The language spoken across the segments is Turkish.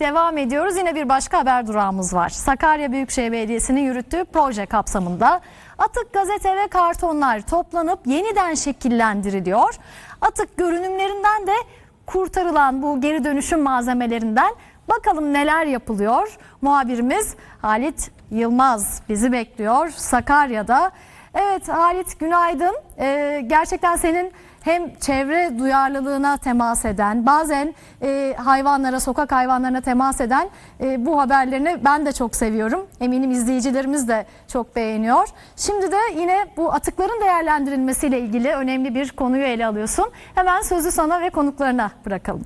devam ediyoruz. Yine bir başka haber durağımız var. Sakarya Büyükşehir Belediyesi'nin yürüttüğü proje kapsamında atık gazete ve kartonlar toplanıp yeniden şekillendiriliyor. Atık görünümlerinden de kurtarılan bu geri dönüşüm malzemelerinden bakalım neler yapılıyor. Muhabirimiz Halit Yılmaz bizi bekliyor Sakarya'da. Evet Halit günaydın. Ee, gerçekten senin hem çevre duyarlılığına temas eden, bazen e, hayvanlara, sokak hayvanlarına temas eden e, bu haberlerini ben de çok seviyorum. Eminim izleyicilerimiz de çok beğeniyor. Şimdi de yine bu atıkların değerlendirilmesiyle ilgili önemli bir konuyu ele alıyorsun. Hemen sözü sana ve konuklarına bırakalım.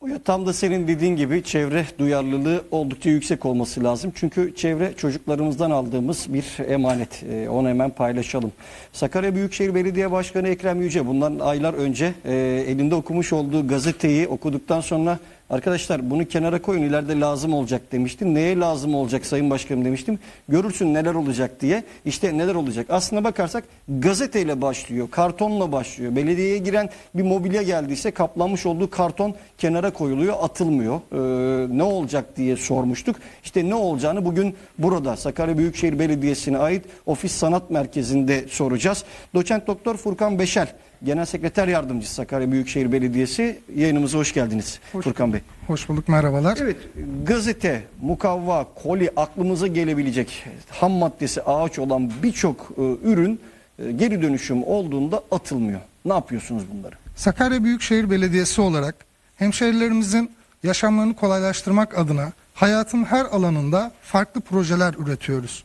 O ya tam da senin dediğin gibi çevre duyarlılığı oldukça yüksek olması lazım. Çünkü çevre çocuklarımızdan aldığımız bir emanet. Ee, onu hemen paylaşalım. Sakarya Büyükşehir Belediye Başkanı Ekrem Yüce bundan aylar önce e, elinde okumuş olduğu gazeteyi okuduktan sonra arkadaşlar bunu kenara koyun ileride lazım olacak demişti. Neye lazım olacak Sayın Başkanım demiştim. Görürsün neler olacak diye. İşte neler olacak. Aslına bakarsak gazeteyle başlıyor. Kartonla başlıyor. Belediyeye giren bir mobilya geldiyse kaplanmış olduğu karton kenara koyuluyor, atılmıyor. Ee, ne olacak diye sormuştuk. İşte ne olacağını bugün burada Sakarya Büyükşehir Belediyesi'ne ait Ofis Sanat Merkezi'nde soracağız. Doçent Doktor Furkan Beşel, Genel Sekreter Yardımcısı Sakarya Büyükşehir Belediyesi yayınımıza hoş geldiniz Furkan Bey. Hoş bulduk, merhabalar. Evet, gazete, mukavva, koli aklımıza gelebilecek ham maddesi ağaç olan birçok e, ürün e, geri dönüşüm olduğunda atılmıyor. Ne yapıyorsunuz bunları? Sakarya Büyükşehir Belediyesi olarak hemşehrilerimizin yaşamlarını kolaylaştırmak adına hayatın her alanında farklı projeler üretiyoruz.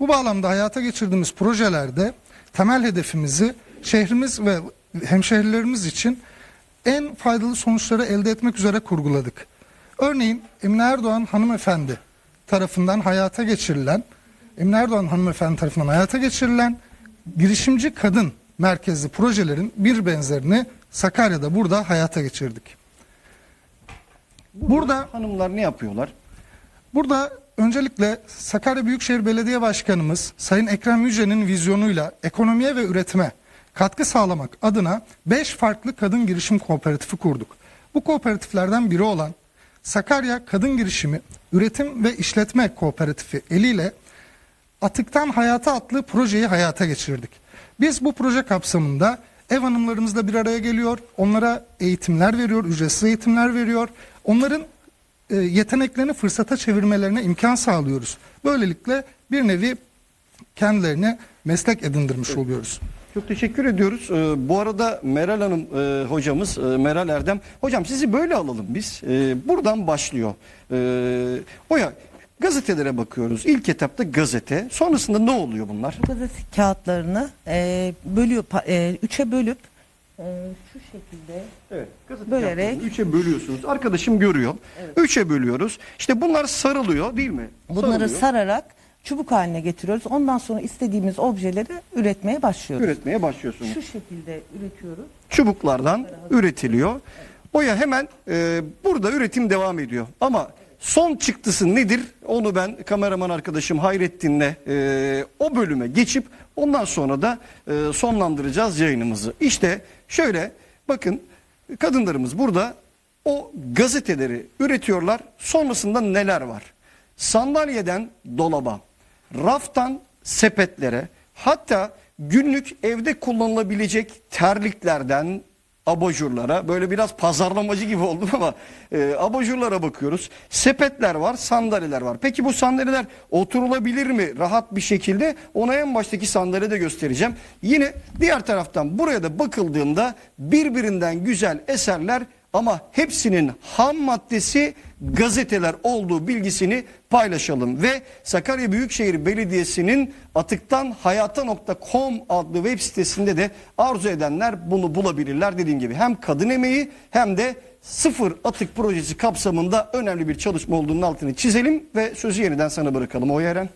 Bu bağlamda hayata geçirdiğimiz projelerde temel hedefimizi şehrimiz ve hemşehrilerimiz için en faydalı sonuçları elde etmek üzere kurguladık. Örneğin Emine Erdoğan hanımefendi tarafından hayata geçirilen Emine Erdoğan hanımefendi tarafından hayata geçirilen girişimci kadın merkezli projelerin bir benzerini Sakarya'da burada hayata geçirdik. Burada Hanımlar ne yapıyorlar? Burada öncelikle Sakarya Büyükşehir Belediye Başkanımız Sayın Ekrem Yüce'nin vizyonuyla ekonomiye ve üretime katkı sağlamak adına 5 farklı kadın girişim kooperatifi kurduk. Bu kooperatiflerden biri olan Sakarya Kadın Girişimi Üretim ve İşletme Kooperatifi eliyle Atıktan Hayata adlı projeyi hayata geçirdik. Biz bu proje kapsamında ev hanımlarımızla bir araya geliyor, onlara eğitimler veriyor, ücretsiz eğitimler veriyor. Onların e, yeteneklerini fırsata çevirmelerine imkan sağlıyoruz. Böylelikle bir nevi kendilerine meslek edindirmiş oluyoruz. Çok teşekkür ediyoruz. Ee, bu arada Meral Hanım e, hocamız, e, Meral Erdem. Hocam sizi böyle alalım biz. Ee, buradan başlıyor. Ee, Oya gazetelere bakıyoruz. İlk etapta gazete. Sonrasında ne oluyor bunlar? Gazete kağıtlarını e, bölüyor, e, üçe bölüp e, şu şekilde Evet. Gazete Bölerek. kağıtlarını Üçe bölüyorsunuz. Arkadaşım görüyor. Üçe bölüyoruz. İşte bunlar sarılıyor değil mi? bunları Sarılıyor. sararak çubuk haline getiriyoruz. Ondan sonra istediğimiz objeleri üretmeye başlıyoruz. üretmeye başlıyorsunuz. Şu şekilde üretiyoruz. çubuklardan üretiliyor. Oya hemen e, burada üretim devam ediyor. Ama son çıktısı nedir? Onu ben kameraman arkadaşım Hayrettin'le e, o bölüme geçip ondan sonra da e, sonlandıracağız yayınımızı. İşte şöyle bakın kadınlarımız burada o gazeteleri üretiyorlar. Sonrasında neler var? Sandalyeden dolaba, raftan sepetlere, hatta günlük evde kullanılabilecek terliklerden abajurlara böyle biraz pazarlamacı gibi oldum ama e, abajurlara bakıyoruz. Sepetler var, sandalyeler var. Peki bu sandalyeler oturulabilir mi rahat bir şekilde? Ona en baştaki sandalye de göstereceğim. Yine diğer taraftan buraya da bakıldığında birbirinden güzel eserler ama hepsinin ham maddesi gazeteler olduğu bilgisini paylaşalım. Ve Sakarya Büyükşehir Belediyesi'nin atıktan hayata.com adlı web sitesinde de arzu edenler bunu bulabilirler. Dediğim gibi hem kadın emeği hem de sıfır atık projesi kapsamında önemli bir çalışma olduğunun altını çizelim ve sözü yeniden sana bırakalım. O Eren.